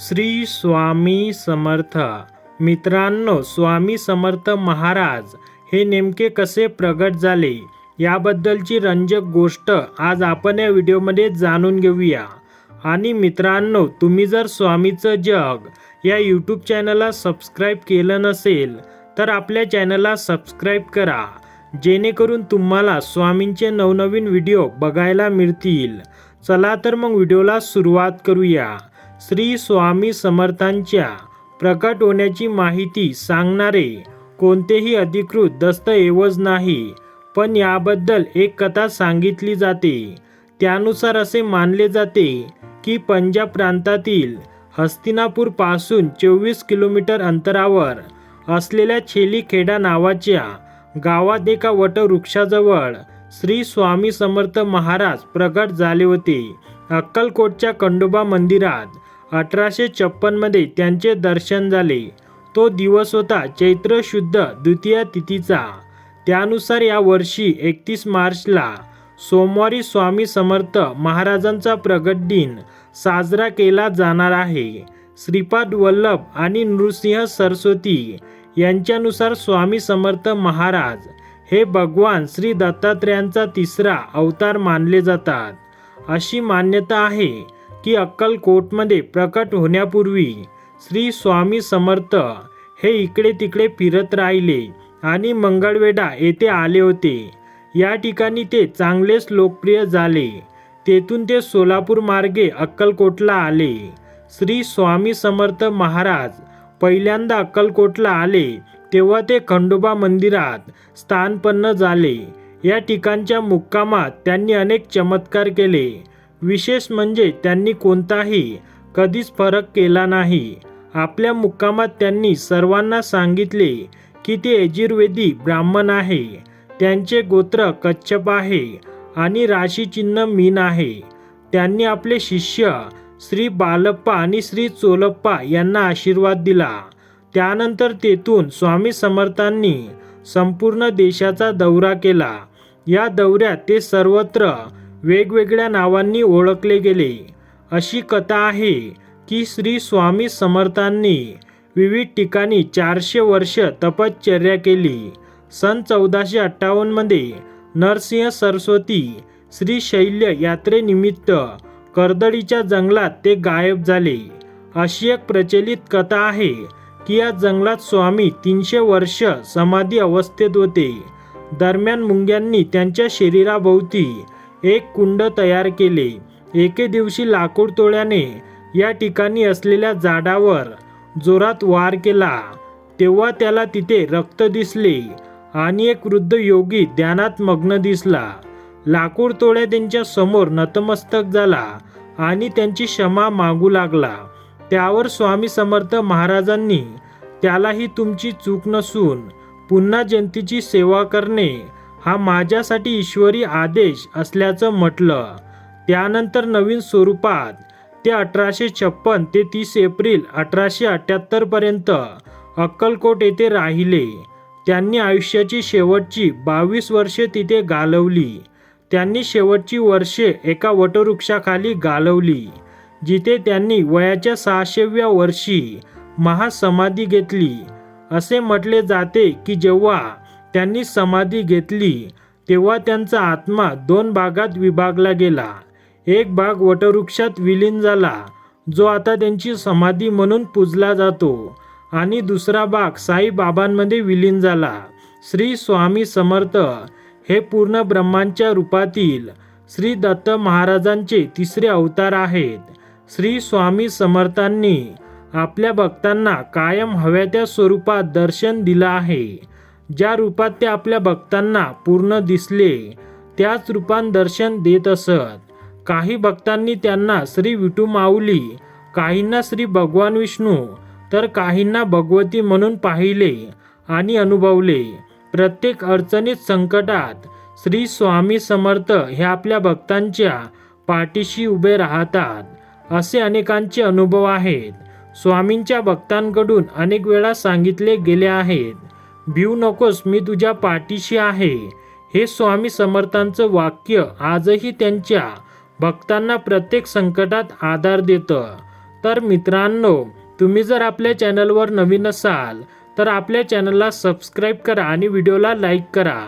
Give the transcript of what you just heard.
श्री स्वामी समर्थ. मित्रांनो स्वामी समर्थ महाराज हे नेमके कसे प्रगट झाले? याबद्दलची रंजक गोष्ट आज आपण या व्हिडिओमध्ये जाणून घेऊया. आणि मित्रांनो तुम्ही जर स्वामीचं जग या यूट्यूब चॅनलला सबस्क्राईब केलं नसेल तर आपल्या चॅनलला सबस्क्राईब करा. जेणेकरून तुम्हाला स्वामींचे नवनवीन व्हिडिओ बघायला मिळतील. चला तर मग व्हिडिओला सुरुवात करूया. श्री स्वामी समर्थांच्या प्रकट होण्याची माहिती सांगणारे कोणतेही अधिकृत दस्तऐवज नाही पण याबद्दल एक कथा सांगितली जाते. त्यानुसार असे मानले जाते की पंजाब प्रांतातील हस्तिनापूरपासून चोवीस किलोमीटर अंतरावर असलेल्या छेलीखेडा नावाच्या गावात एका वटवृक्षाजवळ श्री स्वामी समर्थ महाराज प्रगट झाले होते. अक्कलकोटच्या खंडोबा मंदिरात अठराशे छप्पनमध्ये त्यांचे दर्शन झाले. तो दिवस होता चैत्र शुद्ध द्वितीय तिथीचा. त्यानुसार या वर्षी एकतीस मार्चला सोमवारी स्वामी समर्थ महाराजांचा प्रगट दिन साजरा केला जाणार आहे. श्रीपाद वल्लभ आणि नृसिंह सरस्वती यांच्यानुसार स्वामी समर्थ महाराज हे भगवान श्री दत्तात्रेयांचा तिसरा अवतार मानले जातात. अशी मान्यता आहे की अक्कलकोटमध्ये प्रकट होण्यापूर्वी श्री स्वामी समर्थ हे इकडे तिकडे फिरत राहिले आणि मंगळवेढा येथे आले होते. या ठिकाणी ते चांगलेच लोकप्रिय झाले. तेथून ते सोलापूर मार्गे अक्कलकोटला आले. श्री स्वामी समर्थ महाराज पहिल्यांदा अक्कलकोटला आले तेव्हा ते खंडोबा मंदिरात स्थानपन्न झाले. या ठिकाणच्या मुक्कामात त्यांनी अनेक चमत्कार केले. विशेष म्हणजे त्यांनी कोणताही कधीच फरक केला नाही. आपल्या मुक्कामात त्यांनी सर्वांना सांगितले की ते यजुर्वेदी ब्राह्मण आहे. त्यांचे गोत्र कच्छप आहे आणि राशीचिन्ह मीन आहे. त्यांनी आपले शिष्य श्री बालप्पा आणि श्री चोलप्पा यांना आशीर्वाद दिला. त्यानंतर तेथून स्वामी समर्थांनी संपूर्ण देशाचा दौरा केला. या दौऱ्यात ते सर्वत्र वेगवेगळ्या नावांनी ओळखले गेले. अशी कथा आहे की श्री स्वामी समर्थांनी विविध ठिकाणी चारशे वर्ष तपश्चर्या केली. सन चौदाशे अठ्ठावन्नमध्ये नरसिंह सरस्वती श्री शैल्य यात्रेनिमित्त कर्दळीच्या जंगलात ते गायब झाले. अशी एक प्रचलित कथा आहे की या जंगलात स्वामी तीनशे वर्ष समाधी अवस्थेत होते. दरम्यान मुंग्यांनी त्यांच्या शरीराभोवती एक कुंड तयार केले. एके दिवशी लाकूड तोळ्याने या ठिकाणी असलेल्या झाडावर जोरात वार केला. तेव्हा त्याला तिथे रक्त दिसले आणि एक वृद्ध योगी ध्यानात मग्न दिसला. लाकूड तोळ्या त्यांच्यासमोर नतमस्तक झाला आणि त्यांची क्षमा मागू लागला. त्यावर स्वामी समर्थ महाराजांनी त्याला ही तुमची चूक नसून पुन्हा जनतेची सेवा करणे हा माझ्यासाठी ईश्वरी आदेश असल्याचं म्हटलं. त्यानंतर नवीन स्वरूपात ते अठराशे छप्पन ते तीस एप्रिल अठराशे अठ्ठ्याहत्तरपर्यंत अक्कलकोट येथे राहिले. त्यांनी आयुष्याची शेवटची बावीस वर्षे तिथे घालवली. त्यांनी शेवटची वर्षे एका वटवृक्षाखाली घालवली जिथे त्यांनी वयाच्या सहाशेव्या वर्षी महासमाधी घेतली. असे म्हटले जाते की जेव्हा त्यांनी समाधी घेतली तेव्हा त्यांचा आत्मा दोन भागात विभागला गेला. एक भाग वटवृक्षात विलीन झाला जो आता त्यांची समाधी म्हणून पूजला जातो आणि दुसरा भाग साईबाबांमध्ये विलीन झाला. श्री स्वामी समर्थ हे पूर्ण ब्रह्मांच्या रूपातील श्री दत्त महाराजांचे तिसरे अवतार आहेत. श्री स्वामी समर्थांनी आपल्या भक्तांना कायम हव्या त्या स्वरूपात दर्शन दिलं आहे. ज्या रूपात ते आपल्या भक्तांना पूर्ण दिसले त्याच रूपान दर्शन देत असत. काही भक्तांनी त्यांना श्री विटू माऊली काहींना श्री भगवान विष्णू तर काहींना भगवती म्हणून पाहिले आणि अनुभवले. प्रत्येक अडचणीत संकटात श्री स्वामी समर्थ हे आपल्या भक्तांच्या पाठीशी उभे राहतात असे अनेकांचे अनुभव आहेत. स्वामींच्या भक्तांकडून अनेक वेळा सांगितले गेले आहेत. भिऊ नकोस मी तुझ्या पाठीशी आहे. हे स्वामी समर्थांचं वाक्य आजही त्यांच्या भक्तांना प्रत्येक संकटात आधार देतं. तर मित्रांनो तुम्ही जर आपल्या चॅनलवर नवीन असाल तर आपल्या चॅनलला सबस्क्राईब करा आणि व्हिडिओला लाईक करा.